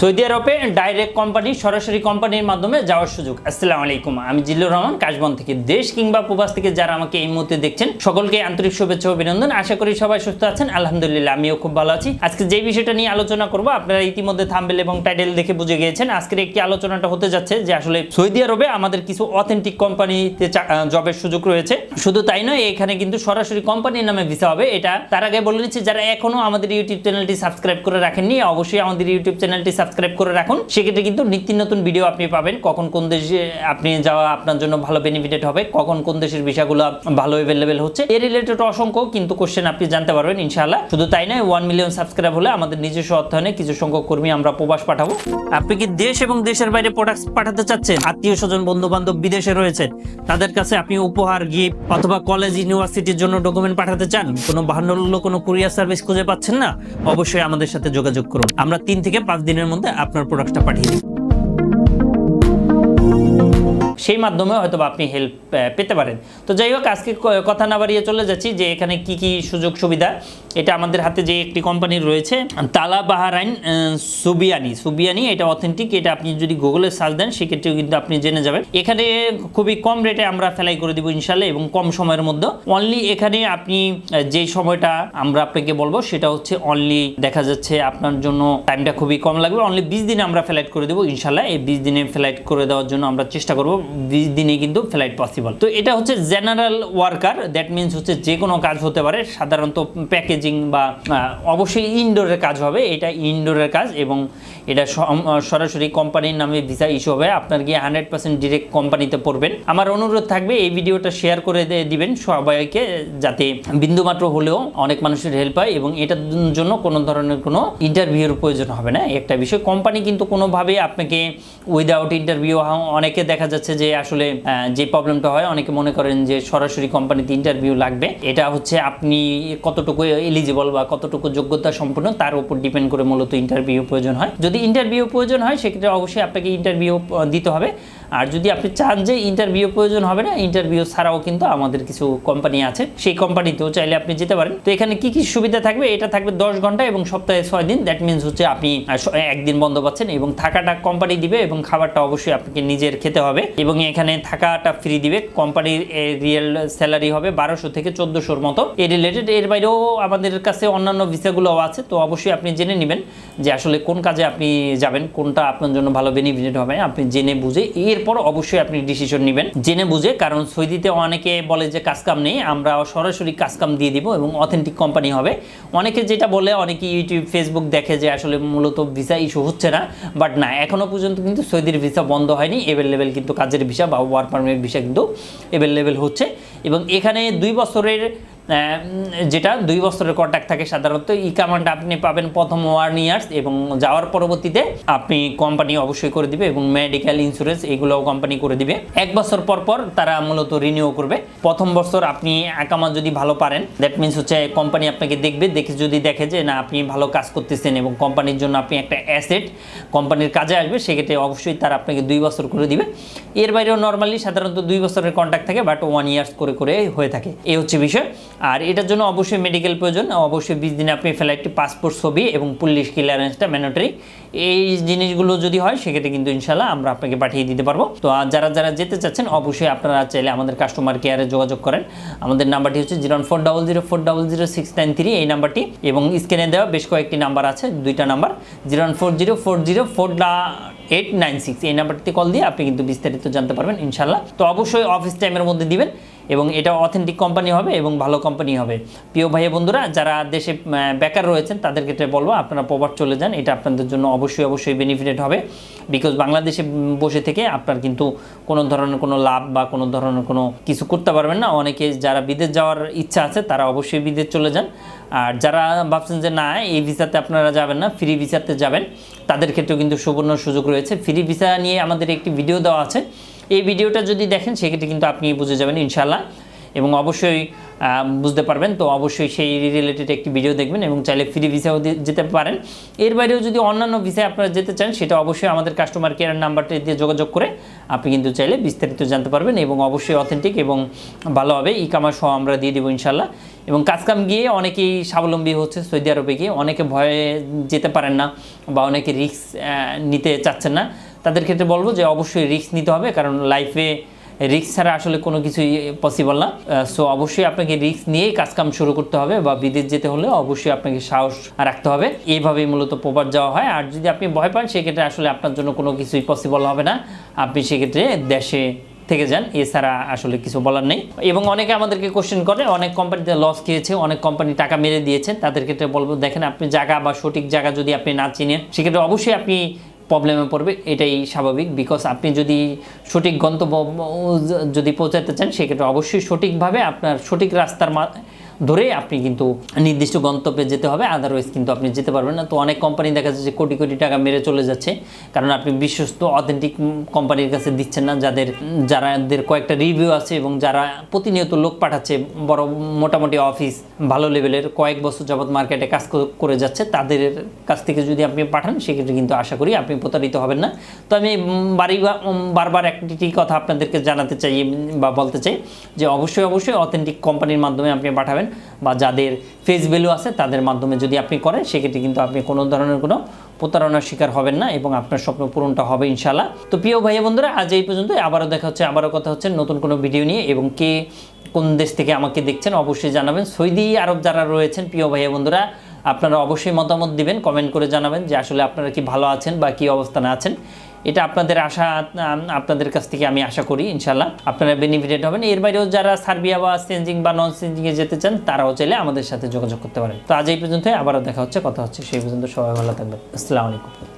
Saudi আরবে direct company সরাসরি কোম্পানির মাধ্যমে যাওয়ার সুযোগ। আসসালামু আলাইকুম, আমি জিল্লুর রহমান, কাশবন থেকে দেশ কিংবা প্রবাস থেকে যারা আমাকে এই মুহূর্তে দেখছেন, সকলকে আন্তরিক শুভেচ্ছা অভিনন্দন। আশা করি সবাই সুস্থ আছেন। আলহামদুলিল্লাহ, আমিও খুব ভালো আছি। আজকে যে বিষয়টা নিয়ে আলোচনা করব, আপনারা ইতিমধ্যে থাম্বেল এবং টাইটেল দেখে বুঝে গিয়েছেন, আজকের একটি আলোচনাটা হতে যাচ্ছে যে আসলে সৌদি আরবে আমাদের কিছু অথেন্টিক কোম্পানিতে জবের সুযোগ রয়েছে। শুধু তাই নয়, এখানে কিন্তু সরাসরি কোম্পানির নামে ভিসা হবে। এটা তার আগে বলে নিচ্ছি, যারা এখনও আমাদের ইউটিউব চ্যানেলটি সাবস্ক্রাইব করে রাখেননি, অবশ্যই আমাদের ইউটিউব চ্যানেলটি করে রাখুন। সেক্ষেত্রে কিন্তু নিত্য নতুন ভিডিও আপনি পাবেন। কখন কোন দেশে আপনি যাওয়া আপনার জন্য ভালো বেনিফিটেড হবে, কখন কোন দেশের বিষয়গুলো ভালো অ্যাভেলেবেল হচ্ছে। এর রিলেটেড অসংখ্য কিন্তু কোশ্চেন আপনি জানতে পারবেন, ইনশাআল্লাহ। শুধু তাই নয় ওয়ান মিলিয়ন সাবস্ক্রাইব হলে আমাদের নিজস্ব অর্থায়নে কিছু সংখ্যক কর্মী আমরা প্রবাস পাঠাবো। আপনি কি দেশ এবং দেশের বাইরে প্রোডাক্ট পাঠাতে চাচ্ছেন? আত্মীয় স্বজন বন্ধু বান্ধব বিদেশে রয়েছে তাদের কাছে আপনি উপহার গিফট অথবা কলেজ ইউনিভার্সিটির জন্য ডকুমেন্ট পাঠাতে চান? কোনো ভান্ডল্য কোনো কুরিয়ার সার্ভিস খুঁজে পাচ্ছেন না? অবশ্যই আমাদের সাথে যোগাযোগ করুন। আমরা তিন থেকে পাঁচ দিনের মধ্যে আপনার প্রোডাক্টটা পাঠিয়ে দিই সেই মাধ্যমে হয়তো আপনি হেল্প পেতে পারেন। তো যাই হোক, আজকে কথা না বাড়িয়ে চলে যাচ্ছি যে এখানে কি কি সুযোগ সুবিধা। এটা আমাদের হাতে যে একটি কোম্পানি রয়েছে, তালা বাহারাইন সুবিয়ানি। সুবিয়ানি, এটা অথেন্টিক এটা আপনি যদি গুগলে সার্চ দেন, সেক্ষেত্রেও কিন্তু আপনি জেনে যাবেন। এখানে খুবই কম রেটে আমরা ফেলাই করে দিব ইনশাল্লাহ এবং কম সময়ের মধ্যে। অনলি এখানে আপনি যে সময়টা আমরা আপনাকে বলব, সেটা হচ্ছে অনলি দেখা যাচ্ছে আপনার জন্য টাইমটা খুবই কম লাগবে। অনলি বিশ দিনে আমরা ফ্লাইট করে দেবো ইনশাল্লাহ এই বিশ দিনে ফ্লাইট করে দেওয়ার জন্য আমরা চেষ্টা করব। দিনে কিন্তু ফ্লাইট পসিবল তো এটা হচ্ছে জেনারেল ওয়ার্কার দ্যাট মিনস হচ্ছে যে কোনো কাজ হতে পারে, সাধারণত প্যাকেজিং বা অবশ্যই ইনডোরের কাজ হবে, এটা ইনডোরের কাজ এবং এটা সরাসরি কোম্পানির নামে ভিসা ইস্যু হবে, আপনার গিয়ে হান্ড্রেড পার্সেন্ট ডিরেক্ট কোম্পানিতে পড়বেন। আমার অনুরোধ থাকবে, এই ভিডিওটা শেয়ার করে দিবেন সবাইকে, যাতে বিন্দুমাত্র হলেও অনেক মানুষের হেল্প হয় এবং এটার জন্য কোনো ধরনের কোনো ইন্টারভিউর প্রয়োজন হবে না। একটা বিষয় কোম্পানি কিন্তু কোনোভাবে আপনাকে উইদাউট ইন্টারভিউ অনেকে দেখা যাচ্ছে যে আসলে আহ, যে প্রবলেমটা হয় অনেকে মনে করেন যে সরাসরি কোম্পানিতে ইন্টারভিউ লাগবে। এটা হচ্ছে আপনি কতটুকু এলিজিবল বা কতটুকু যোগ্যতা সম্পূর্ণ তার উপর ডিপেন্ড করে মূলত ইন্টারভিউ প্রয়োজন হয়। যদি ইন্টারভিউ প্রয়োজন হয় সেক্ষেত্রে অবশ্যই আপনাকে ইন্টারভিউ দিতে হবে। আর যদি আপনি চান যে ইন্টারভিউ প্রয়োজন হবে না ইন্টারভিউ ছাড়াও কিন্তু আমাদের কিছু কোম্পানি আছে। সেই কোম্পানিতেও চাইলে আপনি যেতে পারেন। তো এখানে কি কি সুবিধা থাকবে? এটা থাকবে দশ ঘণ্টা এবং সপ্তাহে ছয় দিন। দ্যাট মিনস হচ্ছে আপনি একদিন বন্ধ পাচ্ছেন এবং থাকাটা কোম্পানি দিবে এবং খাবারটা অবশ্যই আপনাকে নিজের খেতে হবে এবং এখানে থাকাটা ফ্রি দিবে। কোম্পানির রিয়েল স্যালারি হবে বারোশো থেকে চোদ্দোশোর মতো। এ রিলেটেড এর বাইরেও আমাদের কাছে অন্যান্য ভিসাগুলো আছে। তো অবশ্যই আপনি জেনে নেবেন যে আসলে কোন কাজে আপনি যাবেন, কোনটা আপনার জন্য ভালো বেনিফিট হবে। আপনি জেনে বুঝে এরপর অবশ্যই আপনি ডিসিশন নেবেন। জেনে বুঝে, কারণ সৌদিতে অনেকে বলে যে কাজকাম নেই, আমরা সরাসরি কাজকাম দিয়ে দিব এবং অথেন্টিক কোম্পানি হবে। অনেকে যেটা বলে, অনেকে ইউটিউব ফেসবুক দেখে যে আসলে মূলত ভিসা ইস্যু হচ্ছে না বাট না, এখনও পর্যন্ত কিন্তু সৌদির ভিসা বন্ধ হয়নি। অ্যাভেলেবেল কিন্তু কাজের ভিসা বা ওয়ার্ক পারমিট ভিসা কিন্তু অ্যাভেলেবেল হচ্ছে। এবং এখানে দুই বছরের যেটা দুই বছরের কন্ট্যাক্ট থাকে সাধারণত। ই কামান্ড আপনি পাবেন প্রথম ওয়ান ইয়ার্স এবং যাওয়ার পরবর্তীতে আপনি কোম্পানি অবশ্যই করে দিবে এবং মেডিকেল ইন্স্যুরেন্স এগুলোও কোম্পানি করে দিবে। এক বছর পর পর তারা মূলত রিনিউ করবে। প্রথম বছর আপনি একামা যদি ভালো পারেন দ্যাট মিনস হচ্ছে কোম্পানি আপনাকে দেখবে, দেখে যদি দেখে যে, না, আপনি ভালো কাজ করতেছেন এবং কোম্পানির জন্য আপনি একটা অ্যাসেট কোম্পানির কাজে আসবে, সেক্ষেত্রে অবশ্যই তারা আপনাকে দুই বছর করে দিবে। এর বাইরেও নর্মালি সাধারণত দুই বছরের কন্ট্যাক্ট থাকে বাট ওয়ান ইয়ার্স করে করে হয়ে থাকে। এই হচ্ছে বিষয়। আর এটার জন্য অবশ্যই মেডিকেল প্রয়োজন। অবশ্যই বিশ দিনে আপনি ফ্লাইটটি পাসপোর্ট ছবি এবং পুলিশ ক্লিয়ারেন্সটা ম্যান্ডেটরি এই জিনিসগুলো যদি হয়, সেক্ষেত্রে কিন্তু ইনশাল্লাহ আমরা আপনাকে পাঠিয়ে দিতে পারব। তো আর যারা যারা যেতে চাচ্ছেন, অবশ্যই আপনারা চাইলে আমাদের কাস্টমার কেয়ারে যোগাযোগ করেন। আমাদের নাম্বারটি হচ্ছে zero four double zero four double zero six nine three, এই নাম্বারটি। এবং স্ক্রিনে দেওয়া বেশ কয়েকটি নাম্বার আছে, দুইটা number. Zero four zero four zero four eight nine six, এই নাম্বারটিতে কল দিয়ে আপনি কিন্তু বিস্তারিত জানতে পারবেন ইনশাল্লাহ তো অবশ্যই অফিস টাইমের মধ্যে দিবেন। এবং এটা অথেন্টিক কোম্পানি হবে এবং ভালো কোম্পানি হবে। প্রিয় ভাই বন্ধুরা, যারা দেশে বেকার রয়েছেন, তাদের ক্ষেত্রে বলব, আপনারা প্রবাদ চলে যান, এটা আপনাদের জন্য অবশ্যই অবশ্যই বেনিফিটেড হবে। বিকজ বাংলাদেশে বসে থেকে আপনার কিন্তু কোনো ধরনের কোনো লাভ বা কোনো ধরনের কোনো কিছু করতে পারবেন না। অনেকে যারা বিদেশ যাওয়ার ইচ্ছা আছে, তারা অবশ্যই বিদেশ চলে যান। আর যারা ভাবছেন যে না, এই ভিসাতে আপনারা যাবেন না ফ্রি ভিসাতে যাবেন, তাদের ক্ষেত্রেও কিন্তু সুবর্ণ সুযোগ রয়েছে। ফ্রি ভিসা নিয়ে আমাদের একটি ভিডিও দেওয়া আছে। এই ভিডিওটা যদি দেখেন, সেক্ষেত্রে কিন্তু আপনি বুঝে যাবেন ইনশাল্লাহ এবং অবশ্যই বুঝতে পারবেন। তো অবশ্যই সেই রিলেটেড একটি ভিডিও দেখবেন এবং চাইলে ফ্রি ভিসাও যেতে পারেন। এর বাইরেও যদি অন্যান্য ভিসায় আপনারা যেতে চান, সেটা অবশ্যই আমাদের কাস্টমার কেয়ার নাম্বারটি দিয়ে যোগাযোগ করে আপনি কিন্তু চাইলে বিস্তারিত জানতে পারবেন এবং অবশ্যই অথেন্টিক এবং ভালো হবে ই কামার আমরা দিয়ে দেবো ইনশাল্লাহ এবং কাজকাম গিয়ে অনেকেই স্বাবলম্বী হচ্ছে সৌদি আরবে গিয়ে, অনেকে ভয়ে যেতে পারেন না বা অনেকে রিস্ক নিতে চাচ্ছেন না। তাদের ক্ষেত্রে বলব যে অবশ্যই রিস্ক নিতে হবে, কারণ লাইফে রিস্ক ছাড়া আসলে কোনো কিছুই পসিবল না। সো অবশ্যই আপনাকে রিস্ক নিয়েই কাজকাম শুরু করতে হবে বা বিদেশ যেতে হলে অবশ্যই আপনাকে সাহস রাখতে হবে। এইভাবেই মূলত প্রপার যাওয়া হয়। আর যদি আপনি ভয় পান, সেক্ষেত্রে আসলে আপনার জন্য কোনো কিছুই পসিবল হবে না। আপনি সেক্ষেত্রে দেশে থেকে যান। এছাড়া আসলে কিছু বলার নেই। এবং অনেকে আমাদেরকে কোশ্চেন করে, অনেক কোম্পানিতে লস খেয়েছে, অনেক কোম্পানি টাকা মেরে দিয়েছে। তাদের ক্ষেত্রে বলব, দেখেন আপনি জায়গা বা সঠিক জায়গা যদি আপনি না চিনেন, সেক্ষেত্রে অবশ্যই আপনি প্রবলেমে পড়বে, এটাই স্বাভাবিক। বিকজ আপনি যদি সঠিক গন্তব্য, যদি পৌঁছাতে চান, সেক্ষেত্রে অবশ্যই সঠিকভাবে আপনার সঠিক রাস্তার মা ধরে আপনি কিন্তু নির্দিষ্ট গন্তব্যে যেতে হবে আদারওয়াইজ কিন্তু আপনি যেতে পারবেন না। তো অনেক কোম্পানি দেখা যাচ্ছে কোটি কোটি টাকা মেরে চলে যাচ্ছে, কারণ আপনি বিশ্বস্ত অথেন্টিক কোম্পানির কাছে দিচ্ছেন না, যাদের, যারাদের কয়েকটা রিভিউ আছে এবং যারা প্রতিনিয়ত লোক পাঠাচ্ছে, বড় মোটামুটি অফিস ভালো লেভেলের কয়েক বছর যাবৎ মার্কেটে কাজ করে যাচ্ছে, তাদের কাছ থেকে যদি আপনি পাঠান, সেক্ষেত্রে কিন্তু আশা করি আপনি প্রতারিত হবেন না। তো আমি বাড়ি বারবার একটি কথা আপনাদেরকে জানাতে চাই বা বলতে চাই যে অবশ্যই অবশ্যই অথেন্টিক কোম্পানির মাধ্যমে আপনি পাঠাবেন। বা যাদের ফেস ভ্যালু আছে তাদের মাধ্যমে যদি আপনি করেন, সেক্ষেত্রে কিন্তু আপনি কোনো ধরনের কোনো প্রতারণার শিকার হবেন না এবং আপনার স্বপ্ন পূরণটা হবে ইনশাল্লাহ তো প্রিয় ভাইয়া বন্ধুরা, আজ এই পর্যন্ত, আবারও দেখা হচ্ছে, আবারও কথা হচ্ছে নতুন কোনো ভিডিও নিয়ে এবং কে কোন দেশ থেকে আমাকে দেখছেন অবশ্যই জানাবেন। সৌদি আরব যারা রয়েছেন, প্রিয় ভাইয়া বন্ধুরা, আপনারা অবশ্যই মতামত দিবেন কমেন্ট করে জানাবেন যে আসলে আপনারা কি ভালো আছেন বা কি অবস্থানে আছেন। এটা আপনাদের আশা আপনাদের কাছ থেকে আমি আশা করি ইনশাল্লাহ আপনারা বেনিফিটেড হবেন। এর বাইরেও যারা সার্বিয়া বা চেঞ্জিং বা নন চেঞ্জিংয়ে যেতে চান, তারাও চাইলে আমাদের সাথে যোগাযোগ করতে পারেন। তো আজ এই পর্যন্ত আবারও দেখা হচ্ছে, কথা হচ্ছে, সেই পর্যন্ত সবাই ভালো থাকবেন। আসসালামু আলাইকুম।